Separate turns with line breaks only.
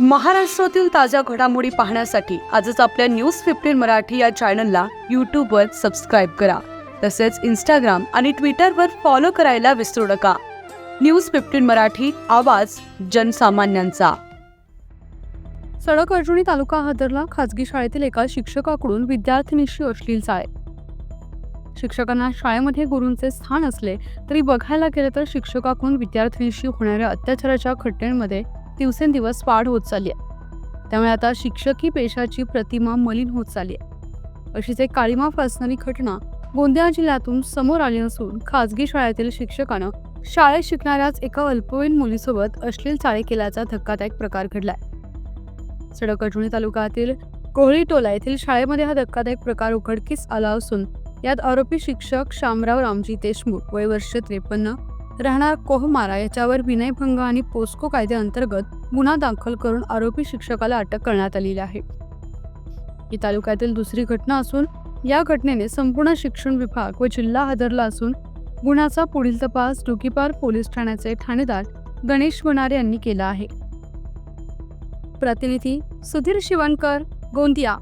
महाराष्ट्रातील ताज्या घडामोडी पाहण्यासाठी आजच आपल्या न्यूज फिफ्टीन मराठी या चॅनलला यूट्यूबवर सबस्क्राईब करा. तसेच इंस्टाग्राम आणि ट्विटरवर फॉलो करायला विसरू नका. न्यूज फिफ्टीन मराठी आवाज जनसामान्यांचा.
सडक अर्जुनी तालुका हादरला खाजगी शाळेतील एका शिक्षकाकडून विद्यार्थिनीशी अश्लील चाळे शिक्षकांना शाळेमध्ये गुरूंचे स्थान असले तरी बघायला गेले तर शिक्षकाकडून विद्यार्थिनीशी होणाऱ्या अत्याचाराच्या घटनेमध्ये दिवसेंदिवस वाढ होत चालली आहे. त्यामुळे आता शिक्षकी पेशाची प्रतिमा मलिन होत चालली आहे. अशीच एक काळीमा फासणारी घटना गोंदिया जिल्ह्यातून समोर आली असून खाजगी शाळेतील शिक्षकानं शाळेत शिकणाऱ्याच एका अल्पवयीन मुलीसोबत अश्लील चाळे केल्याचा धक्कादायक प्रकार घडलाय. सडक अडचणी तालुक्यातील कोहळी टोला येथील शाळेमध्ये हा धक्कादायक प्रकार उघडकीस आला असून यात आरोपी शिक्षक शामराव रामजी देशमुख वय वर्ष त्रेपन्न राहणार कोहमारा याच्यावर विनयभंग आणि पोस्को कायद्याअंतर्गत गुन्हा दाखल करून आरोपी शिक्षकाला अटक करण्यात आलेली आहे. ही तालुक्यातील दुसरी घटना असून या घटनेने संपूर्ण शिक्षण विभाग व जिल्हा हादरला असून गुन्ह्याचा पुढील तपास डुकीपार पोलीस ठाण्याचे ठाणेदार गणेश वनारे यांनी केला आहे. प्रतिनिधी सुधीर शिवणकर गोंदिया.